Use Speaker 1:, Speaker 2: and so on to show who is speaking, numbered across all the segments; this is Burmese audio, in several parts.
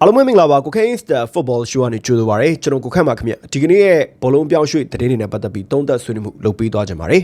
Speaker 1: အားလုံးပဲမင်္ဂလာပါကိုခိုင်းစတာဖုတ်ဘောရှိုးကနေကြိုဆိုပါရစေကျွန်တော်ကိုခန့်ပါခင်ဗျဒီကနေ့ရဲ့ဘောလုံးပြောင်းရွှေ့သတင်းတွေနဲ့ပတ်သက်ပြီးသုံးသပ်ဆွေးနွေးမှုလုပ်ပေးသွားကြပါမယ်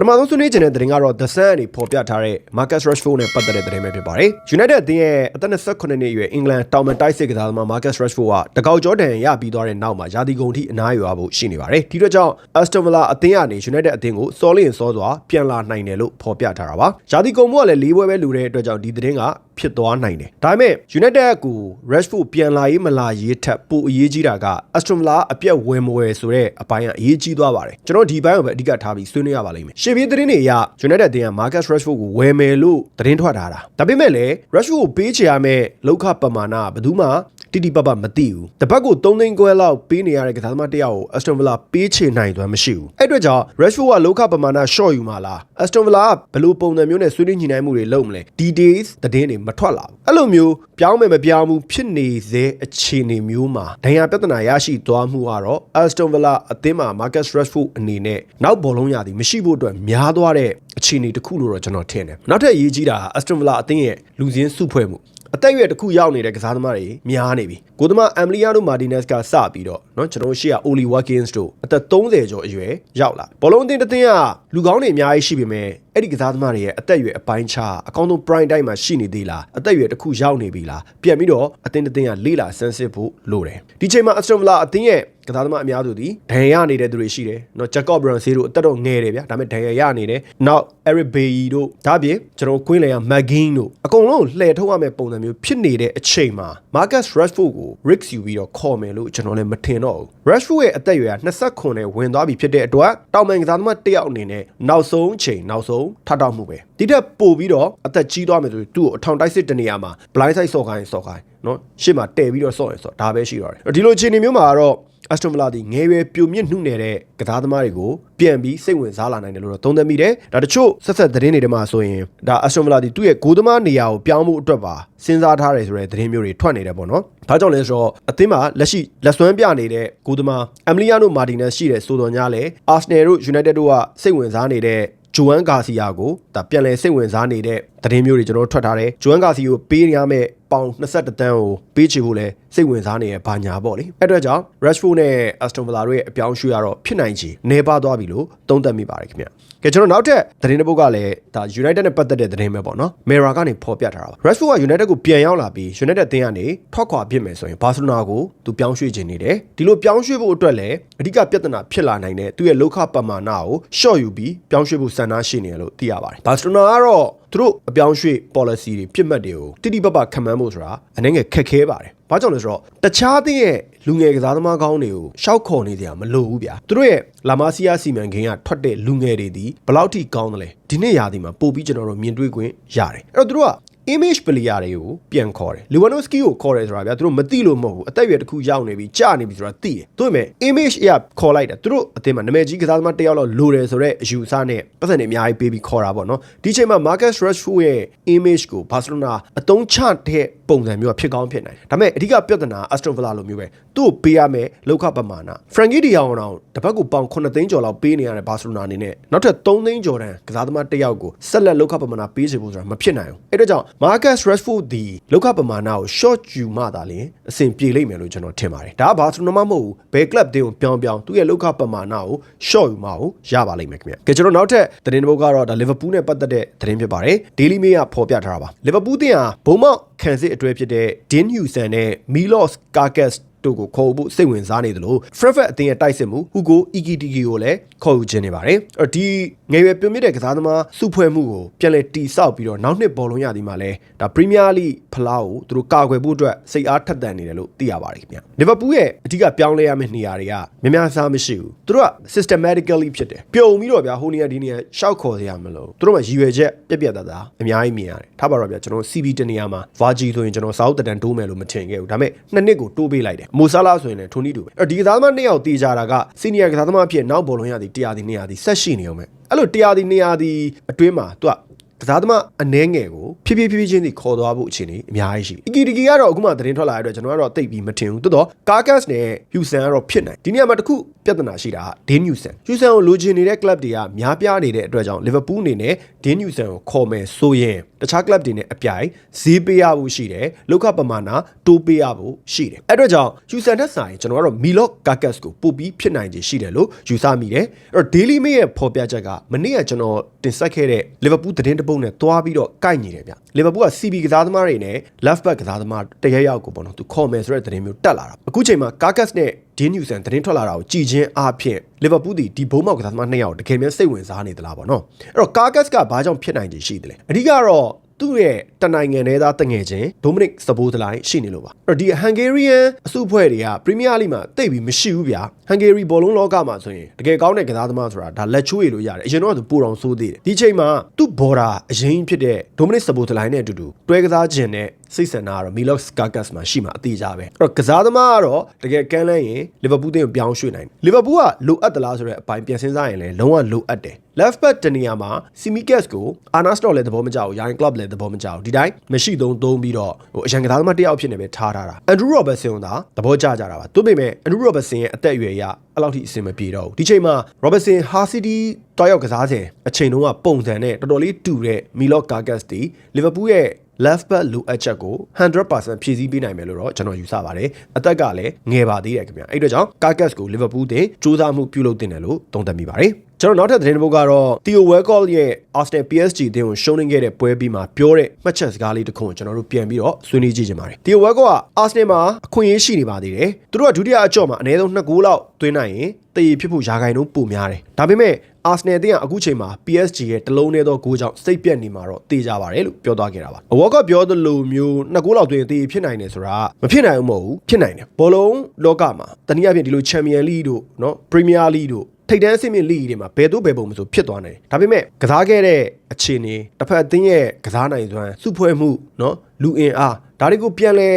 Speaker 1: ပထမဆုံးဆွေးနွေးခြင်းတဲ့သတင်းကတော့ The Sun ကနေဖော်ပြထားတဲ့ Marcus Rashford နဲ့ပတ်သက်တဲ့သတင်းပဲဖြစ်ပါတယ်။ United အသင်းရဲ့အသက်28နှစ်အရွယ်အင်္ဂလန်တောင်ပန်တိုက်စစ်ကစားသမား Marcus Rashford ကတကောက်ကျော်တန်ရပြီးသွားတဲ့နောက်မှာရာသီကုန်ထိအနားယူရဖို့ရှိနေပါတယ်။ဒီအတွက်ကြောင့် Aston Villa အသင်းကနေ United အသင်းကိုစောလင်းစောစွာပြန်လာနိုင်တယ်လို့ဖော်ပြထားတာပါ။ရာသီကုန်မှုကလည်း၄ဘွဲပဲလူတဲ့အတွက်ကြောင့်ဒီသတင်းက ဖြစ်သွားနိုင်တယ်။ဒါပေမဲ့ United ကို Rashford ပြန်လာရေးမလာရေးထက်ပိုအရေးကြီးတာက Aston Villa အပြက်ဝင်မဝယ်ဆိုတဲ့အပိုင်းကအရေးကြီးသွားပါတယ်။ကျွန်တော်ဒီဘိုင်းကိုပဲအဓိကထားပြီးဆွေးနွေးရပါလိမ့်မယ်။ရှေ့ပြေးသတင်းတွေအရ United တင်က Marcus Rashford ကိုဝယ်မယ်လို့သတင်းထွက်ထားတာ။ဒါပေမဲ့လည်း Rashford ကိုပေးချေရမယ့်လောက်ခပမာဏဘယ်သူမှ တိတိပပမသိဘူး။တပတ်ကို3သိန်းခွဲလောက်ပေးနေရတဲ့ကစားသမားတစ်ယောက်ကို Aston Villa ပေးချေနိုင်သွမ်းမရှိဘူး။အဲ့အတွက်ကြောင့် Rashford ကလောက်ခပမာဏ short ယူမှာလား။ Aston Villa ကဘယ်လိုပုံစံမျိုးနဲ့ဆွေးနွေးညှိနှိုင်းမှုတွေလုပ်မလဲ။ details သတင်းတွေမထွက်လာဘူး။အဲ့လိုမျိုးပြောင်းမယ်မပြောင်းဘူးဖြစ်နေစေအခြေအနေမျိုးမှာဒဏ်ရာပြဿနာရရှိသွားမှုကတော့ Aston Villa အသင်းမှာ Marcus Rashford အနေနဲ့နောက်ဘောလုံးရသည်မရှိဖို့အတွက်များသွားတဲ့အခြေအနေတစ်ခုလို့တော့ကျွန်တော်ထင်တယ်။နောက်ထပ်အရေးကြီးတာက Aston Villa အသင်းရဲ့လူစင်းစုဖွဲ့မှု အသက်အရွယ်တစ်ခုရောက်နေတဲ့ကစားသမားတွေများနေပြီ။ကိုသမားအမ်လီယာတို့မာတီနက်စ်ကစပြီးတော့နော်ကျွန်တော်ရှေ့ကအိုလီဝါကင်းစ်တို့အသက်30ကျော်အရွယ်ရောက်လာ။ဘောလုံးအသင်းတစ်သင်းကလူကောင်းတွေအများကြီးရှိပေမဲ့အဲ့ဒီကစားသမားတွေရဲ့အသက်အရွယ်အပိုင်းခြားအကောင်းဆုံး prime time မှာရှိနေသေးလားအသက်အရွယ်တစ်ခုရောက်နေပြီလားပြန်ပြီးတော့အသင်းတစ်သင်းကလေးလာဆန်းစစ်ဖို့လိုတယ်။ဒီချိန်မှာ Aston Villa အသင်းရဲ့ ကစားသမားအများစုသည်ဒဏ်ရာရနေတဲ့သူတွေရှိတယ်။နော် Jacob Bronze တို့အသက်တော့ငယ်တယ်ဗျာ။ဒါပေမဲ့ဒဏ်ရာရနေတယ်။နောက် Eric Bailly တို့ဒါပြင်ကျွန်တော်ကွင်းလေက McGinn တို့အကုန်လုံးလှည့်ထုတ်ရမယ့်ပုံစံမျိုးဖြစ်နေတဲ့အချိန်မှာ Marcus Rashford ကို risk ယူပြီးတော့ခေါ်မယ်လို့ကျွန်တော်လည်းမထင်တော့ဘူး။ Rashford ရဲ့အသက်အရွယ်က29နဲ့ဝင်သွားပြီဖြစ်တဲ့အတွက်တောင်ပန်ကစားသမားတစ်ယောက်အနေနဲ့နောက်ဆုံးချိန်နောက်ဆုံးထထောက်မှုပဲ။ဒီထက်ပိုပြီးတော့အသက်ကြီးသွားမယ်ဆိုရင်သူ့ကိုအထောင်တိုက်စစ်တနေရာမှာ blind side ဆော့ခိုင်းဆော့ခိုင်းနော်ရှေ့မှာတဲ့ပြီးတော့ဆော့ရင်ဆော့ဒါပဲရှိတော့တယ်။ဒီလိုအခြေအနေမျိုးမှာကတော့ Aston Villa ဒီငယ်ရွယ်ပြိုမြင့်နှုတ်နေတဲ့ကစားသမားတွေကိုပြန်ပြီးစိတ်ဝင်စားလာနိုင်တယ်လို့တော့သုံးသပ်မိတယ်။ဒါတချို့ဆက်ဆက်သတင်းတွေထဲမှာဆိုရင်ဒါ Aston Villa ဒီသူ့ရဲ့ဂိုးသမားနေရာကိုပြောင်းဖို့အတွက်ပါစဉ်းစားထားတယ်ဆိုတဲ့သတင်းမျိုးတွေထွက်နေတယ်ပေါ့နော်။ဘာကြောင့်လဲဆိုတော့အသင်းမှာလက်ရှိလက်စွမ်းပြနေတဲ့ဂိုးသမား Emiliano Martinez ရှိတဲ့ဆိုတော်ညာလဲ Arsenal တို့ United တို့ကစိတ်ဝင်စားနေတဲ့ဂျိုဝမ်ဂါစီယာကိုဒါပြန်လည်စိတ်ဝင်စားနေတဲ့သတင်းမျိုးတွေကျွန်တော်ထွက်ထားတယ်ဂျိုဝမ်ဂါစီကိုပေးရမယ့်ပေါင်22တန်းကိုပေးချေဖို့လဲစိတ်ဝင်စားနေရဘာညာပေါ့လေအဲ့အတွက်ကြောင့် Rashford နဲ့ Aston Villa တို့ရဲ့အပြောင်းရွှေ့ရတော့ဖြစ်နိုင်ချေနေပါသွားပြီလို့သုံးသပ်မိပါတယ်ခင်ဗျကဲကျွန်တော်နောက်ထပ်သတင်းတစ်ပုဒ်ကလည်းဒါ United နဲ့ပတ်သက်တဲ့သတင်းပဲပေါ့နော် Mera ကနေဖော်ပြထားတာပါ Rashford က United ကိုပြန်ရောက်လာပြီး United အသင်းကနေထွက်ခွာပြစ်မယ်ဆိုရင် Barcelona ကိုသူပြောင်းရွှေ့ခြင်းနေတယ်ဒီလိုပြောင်းရွှေ့ဖို့အတွက်လည်းအဓိကပြဿနာဖြစ်လာနိုင်တဲ့သူ့ရဲ့လောက်ခပမာဏကို short ယူပြီးပြောင်းရွှေ့ဖို့စံနှာရှိနေတယ်လို့သိရပါတယ် Barcelona ကတော့သူတို့အပြောင်းရွှေ့ policy တွေပြစ်မှတ်တွေကိုတိတိပပခံမှန်းဖို့ဆိုတာအနေငယ်ခက်ခဲပါတယ်။ဘာကြောင့်လဲဆိုတော့တခြားသည့်ရဲ့လူငယ်ကစားသမားကောင်းတွေကိုရှောက်ခေါ်နေကြမလို့ဘူးဗျာ။သူတို့ရဲ့လာမာစီယာစီမန်ကိန်းကထွက်တဲ့လူငယ်တွေဒီဘယ်လောက်ထိကောင်းတယ်လဲ။ဒီနေ့ရာသီမှာပို့ပြီးကျွန်တော်တို့မြင်တွေ့ခွင့်ရတယ်။အဲ့တော့သူတို့က image player တွေကိုပြန်ခေါ်တယ် Lewandowski ကိုခေါ်တယ်ဆိုတာဗျာသူတို့မသိလို့မဟုတ်ဘူးအသက်အရွယ်တစ်ခုရောက်နေပြီကြာနေပြီဆိုတာသိတယ်သူ့မဲ့ image အရခေါ်လိုက်တာသူတို့အသင်းမှာနာမည်ကြီးကစားသမားတစ်ယောက်လောက်လိုတယ်ဆိုတော့အယူအဆနဲ့ပတ်စံနေအများကြီးပေးပြီးခေါ်တာပေါ့နော်ဒီချိန်မှာ Marcus Rashford ရဲ့ image ကို Barcelona အတုံးချတဲ့ပုံစံမျိုးဖြစ်ကောင်းဖြစ်နိုင်တယ်ဒါပေမဲ့အဓိကပြဿနာ Aston Villa လိုမျိုးပဲသူ့ကိုပေးရမယ်လောက်ခပမာဏ Frankie De Jong တော့တပတ်ကိုပေါင်9သိန်းကျော်လောက်ပေးနေရတဲ့ Barcelona အနေနဲ့နောက်ထပ်3သိန်းကျော်တန်ကစားသမားတစ်ယောက်ကိုဆက်လက်လောက်ခပမာဏပေးစေဖို့ဆိုတာမဖြစ်နိုင်ဘူးအဲ့ဒါကြောင့် Marcus Rashford ဒီလောက်ခပမာဏကို short ယူမှသာလျှင်အဆင်ပြေလိမ့်မယ်လို့ကျွန်တော်ထင်ပါတယ်ဒါက Barcelona မဟုတ်ဘူးဘယ် club တင်းကိုပြောင်းပြောင်းသူ့ရဲ့လောက်ခပမာဏကို short ယူမှကိုရပါလိမ့်မယ်ခင်ဗျကဲကျွန်တော်နောက်ထပ်သတင်းတစ်ပုဒ်ကတော့ဒါ Liverpool နဲ့ပတ်သက်တဲ့သတင်းဖြစ်ပါတယ် Daily Mail ကဖော်ပြထားတာပါ Liverpool တင်းဟာဘုံမောက်ခံစစ်အတွဲဖြစ်တဲ့ Dean Hewson နဲ့ Milos Karkas တို့ကိုခေါ်ဖို့စိတ်ဝင်စားနေတယ်လို့ Frankfurt အသင်းရဲ့တိုက်စစ်မှု Hugo Ekitike ကိုလည်းခေါ်ယူခြင်းနေပါတယ်။အဲ့ဒီငယ်ရွယ်ပြုံးမြင့်တဲ့ကစားသမားစုဖွဲ့မှုကိုပြန်လည်တီဆောက်ပြီးတော့နောက်နှစ်ဘောလုံးရသည်မှာလည်းဒါ Premier League ဖလားကိုသူတို့ကာကွယ်ဖို့အတွက်စိတ်အားထက်သန်နေတယ်လို့သိရပါတယ်ခင်ဗျ။ Liverpool ရဲ့အဓိကပြောင်းလဲရမယ့်နေရာတွေကများများစားမရှိဘူး။သူတို့က systematically ဖြစ်တယ်။ပြုံပြီးတော့ဗျာဟိုနေရာဒီနေရာရှောက်ခေါ်စရာမလို။သူတို့ကရည်ရွယ်ချက်ပြက်ပြက်သားသားအများကြီးမြင်ရတယ်။ထားပါတော့ဗျာကျွန်တော် CB တနေရာမှာ Virgil ဆိုရင်ကျွန်တော်စာအုပ်တန်တိုးမယ်လို့မထင်ခဲ့ဘူး။ဒါပေမဲ့နှစ်နှစ်ကိုတိုးပေးလိုက်တယ်။မိုဆာလာဆိုရင်လည်းထိုနီတူပဲ။အဲ့ဒီကစားသမားနှစ်ယောက်တေးကြတာကစီနီယာကစားသမားအဖြစ်နောက်ဘောလုံးရသည်တရားသည်နေရာသည်ဆက်ရှိနေအောင်ပဲ။အဲ့လိုတရားသည်နေရာသည်အတွင်းမှာသူက ကစားသမားအနှဲငယ်ကိုဖြည်းဖြည်းဖြည်းဖြည်းချင်းစီခေါ်သွားဖို့အခြေအနေအများကြီးရှိပြီ။အီကီဒီကီကတော့အခုမှသတင်းထွက်လာတဲ့အတွက်ကျွန်တော်ကတော့တိတ်ပြီးမထင်ဘူး။တိုးတော့ကာကတ်နဲ့ယူဆန်ကတော့ဖြစ်နိုင်။ဒီနေရာမှာတစ်ခုပြဿနာရှိတာကဒင်းယူဆန်။ယူဆန်ကိုလိုချင်နေတဲ့ club တွေကများပြားနေတဲ့အတွက်ကြောင့်လီဗာပူးအနေနဲ့ဒင်းယူဆန်ကိုခေါ်မယ်ဆိုရင်တခြား club တွေနဲ့အပြိုင်ဈေးပေးရဖို့ရှိတယ်။လောက်ခပမာဏတိုးပေးရဖို့ရှိတယ်။အဲ့အတွက်ကြောင့်ယူဆန်နဲ့ဆိုင်ကျွန်တော်ကတော့မီလော့ကာကတ်ကိုပို့ပြီးဖြစ်နိုင်ခြေရှိတယ်လို့ယူဆမိတယ်။အဲ့တော့ Daily Mail ရဲ့ဖော်ပြချက်ကမနေ့ကကျွန်တော်တင်ဆက်ခဲ့တဲ့လီဗာပူးသတင်းတပုတ်နဲ့တွားပြီးတော့ကိုက်နေတယ်ဗျ။လီဗာပူးက CB ကစားသမားတွေနဲ့ left back ကစားသမားတရက်ယောက်ကိုပေါ့နော်သူခေါ်မယ်ဆိုတဲ့သတင်းမျိုးတက်လာတာ။အခုချိန်မှာကာကတ်နဲ့ဒင်းနျူဆန်သတင်းထွက်လာတာကိုကြည်ချင်းအားဖြင့်လီဗာပူးဒီဒီဘုံမောက်ကစားသမားနှစ်ယောက်တကယ်များစိတ်ဝင်စားနေသလားပေါ့နော်အဲ့တော့ကာကတ်ကဘာကြောင့်ဖြစ်နိုင်ခြေရှိသလဲအဓိကတော့ သူ့ရဲ့တနိုင်ငံထဲသားတငယ်ချင်းဒိုမနစ်စပိုးဒလိုင်းရှိနေလို့ပါအဲ့တော့ဒီဟန်ဂေရီယန်အစုအဖွဲ့တွေကပရီးမီးယားလိမှာတိတ်ပြီးမရှိဘူးဗျာဟန်ဂေရီဘောလုံးလောကမှာဆိုရင်တကယ်ကောင်းတဲ့ကစားသမားဆိုတာဒါလက်ချိုးရလို့ရတယ်အရင်တော့သူပိုတော်ဆိုးသေးတယ်ဒီချိန်မှာသူ့ဘော်ဒါအရင်ဖြစ်တဲ့ဒိုမနစ်စပိုးဒလိုင်းနဲ့အတူတူတွဲကစားခြင်းနဲ့ စိတ်ဆန္ဒကတော့မီလော့စ်ကာကတ်မှာရှိမှာအသေးကြပဲအဲ့တော့ကစားသမားကတော့တကယ်ကမ်းလှမ်းရင်လီဗာပူးတင်းကိုပြောင်းရွှေ့နိုင်တယ်လီဗာပူးကလိုအပ်သလားဆိုတဲ့အပိုင်းပြန်စဉ်းစားရင်လည်းလုံးဝလိုအပ်တယ် left back တနေရာမှာ Simicas ကို Arna Slot လည်းသဘောမကျဘူး Ryan Klopp လည်းသဘောမကျဘူးဒီတိုင်းမရှိသုံးသုံးပြီးတော့ဟိုအရန်ကစားသမားတစ်ယောက်ဖြစ်နေပဲထားထားတာ Andrew Robertson ကသဘောကျကြတာပါသူပေမဲ့ Andrew Robertson ရဲ့အသက်အရွယ်အရအဲ့လောက်ထိအဆင်မပြေတော့ဘူးဒီချိန်မှာ Robertson Ha City တွားရောက်ကစားစဉ်အချိန်တုန်းကပုံစံနဲ့တော်တော်လေးတူတဲ့ Milo Cargas တီ Liverpool ရဲ့ left back လိုအပ်ချက်ကို100%ဖြည့်ဆည်းပေးနိုင်မယ်လို့တော့ကျွန်တော်ယူဆပါတယ်အသက်ကလည်းငယ်ပါသေးတယ်ခင်ဗျအဲ့အတွက်ကြောင့် Cargas ကို Liverpool တင်စူးစမ်းမှုပြုလုပ်တင်တယ်လို့သုံးသပ်မိပါတယ်ကျွန်တော်နောက်ထပ်သတင်းတစ်ပုဒ်ကတော့ Theo Walcott ရဲ့ Arsenal PSG အသင်းကိုရှုံးနေခဲ့တဲ့ပွဲပြီးမှာပြောတဲ့မှတ်ချက်စကားလေးတစ်ခုကိုကျွန်တော်တို့ပြန်ပြီးတော့ဆွေးနွေးကြည့်ကြပါမယ်။ Theo Walcott က Arsenal မှာအခွင့်အရေးရှိနေပါသေးတယ်။သူတို့ကဒုတိယအကြော့မှာအနည်းဆုံး2ဂိုးလောက်သွင်းနိုင်ရင်တည်ဖြစ်ဖို့ရာဂိုင်နှုန်းပိုများတယ်။ဒါပေမဲ့ အာဆနယ်အသင်းကအခုချိန်မှာ PSG ရဲ့တလုံးနဲ့သောဂိုးကြောင့်စိတ်ပြက်နေမှာတော့တေးကြပါတယ်လို့ပြောသွားခဲ့တာပါ။အဝေါ်ကပြောသလိုမျိုးနှစ်ဂိုးလောက်တွင်အသေးဖြစ်နိုင်တယ်ဆိုတာမဖြစ်နိုင်ဘူးမဟုတ်ဘူးဖြစ်နိုင်တယ်။ဘောလုံးလောကမှာတနည်းအားဖြင့်ဒီလို Champion League တို့နော် Premier League တို့ထိပ်တန်းအဆင့်မြင့်လီဂီတွေမှာဘယ်တော့ဘယ်ပုံမဆိုဖြစ်သွားနိုင်တယ်။ဒါပေမဲ့ကစားခဲ့တဲ့အခြေအနေတစ်ဖက်အသင်းရဲ့ကစားနိုင်စွမ်းစုဖွဲ့မှုနော်လူအင်အား ဒါတွေကိုပြန်လဲ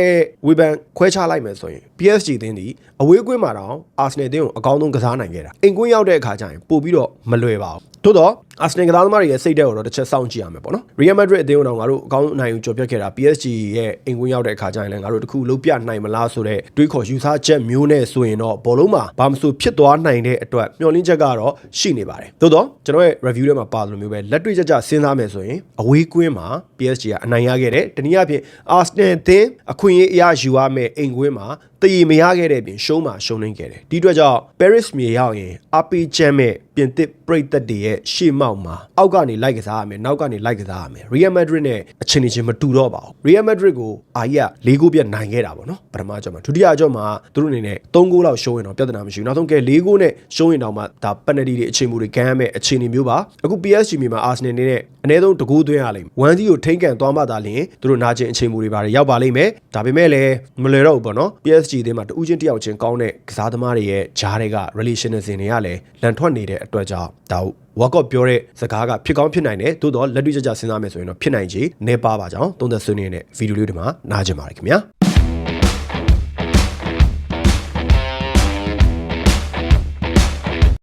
Speaker 1: ဝေဖန်ခွဲခြားလိုက်မယ်ဆိုရင် PSG အသင်းဒီအဝေးကွင်းမှာတော့ Arsenal အသင်းကိုအကောင်းဆုံးကစားနိုင်ခဲ့တာအိမ်ကွင်းရောက်တဲ့အခါကျရင်ပို့ပြီးတော့မလွယ်ပါဘူးသို့တော့ Arsenal ကစားသမားတွေရဲ့စိတ်ဓာတ်ကိုတော့တစ်ချက်စောင့်ကြည့်ရမယ်ပေါ့နော် Real Madrid အသင်းကတော့ငါတို့အကောင်းအနိုင်ကိုကြော်ပြတ်ခဲ့တာ PSG ရဲ့အိမ်ကွင်းရောက်တဲ့အခါကျရင်လည်းငါတို့တခုလုံးပြနိုင်မလားဆိုတဲ့တွေးခေါ်ယူဆချက်မျိုးနဲ့ဆိုရင်တော့ဘောလုံးမှာဘာမှမဆိုဖြစ်သွားနိုင်တဲ့အတွက်မျှော်လင့်ချက်ကတော့ရှိနေပါတယ်သို့တော့ကျွန်တော်ရဲ့ review ထဲမှာပါလိုမျိုးပဲလက်တွေ့ကြကြစဉ်းစားမယ်ဆိုရင်အဝေးကွင်းမှာ PSG ကအနိုင်ရခဲ့တယ်တနည်းအားဖြင့် Arsenal အသင်းအခွင့်အရေးအရာယူရမယ်အိမ်ကွင်းမှာ တည်မရခဲ့တဲ့ပြင်ရှုံးမှာရှုံးနေခဲ့တယ်ဒီအတွက်ကြောင့် Paris မြေရောက်ရင်အပီချမ်းမဲ့ပြင်သစ်ပရိသတ်တွေရဲ့ရှေ့မောက်မှာအောက်ကနေလိုက်ကစားရမယ်နောက်ကနေလိုက်ကစားရမယ် Real Madrid နဲ့အချင်းချင်းမတူတော့ပါဘူး Real Madrid ကိုအာကြီးက၄ဂိုးပြတ်နိုင်ခဲ့တာပေါ့နော်ပထမကြောမှာဒုတိယကြောမှာသူတို့အနေနဲ့၃ဂိုးလောက်ရှုံးရင်တော့ပြဿနာမရှိဘူးနောက်ဆုံးကဲ၄ဂိုးနဲ့ရှုံးရင်တော့မှဒါ penalty တွေအချိန်မူတွေကန်ရမယ်အခြေအနေမျိုးပါအခု PSG မြေမှာ Arsenal နေနဲ့အနည်းဆုံးတကူသွင်းရလိမ့်မယ်1 0ကိုထိန်းကန်သွားမှသာလျှင်သူတို့နာကျင်အချိန်မူတွေပါတယ်ရောက်ပါလိမ့်မယ်ဒါပေမဲ့လည်းမလွယ်တော့ဘူးပေါ့နော် PSG အသင်းမှာတူးချင်းတယောက်ချင်းကောင်းတဲ့ကစားသမားတွေရဲ့ဂျားတွေက relationship တွေကလည်းလန်ထွက်နေတဲ့အတွက်ကြောင့်ဒါဝါကော့ပြောတဲ့စကားကဖြစ်ကောင်းဖြစ်နိုင်တယ်သို့တော့လက်တွေ့ကြကြစဉ်းစားမယ်ဆိုရင်တော့ဖြစ်နိုင်ခြေနေပါပါကြောင်းသုံးသက်ဆွေးနွေးနေတဲ့ဗီဒီယိုလေးတွေမှာနားကြပါရခင်ဗျာ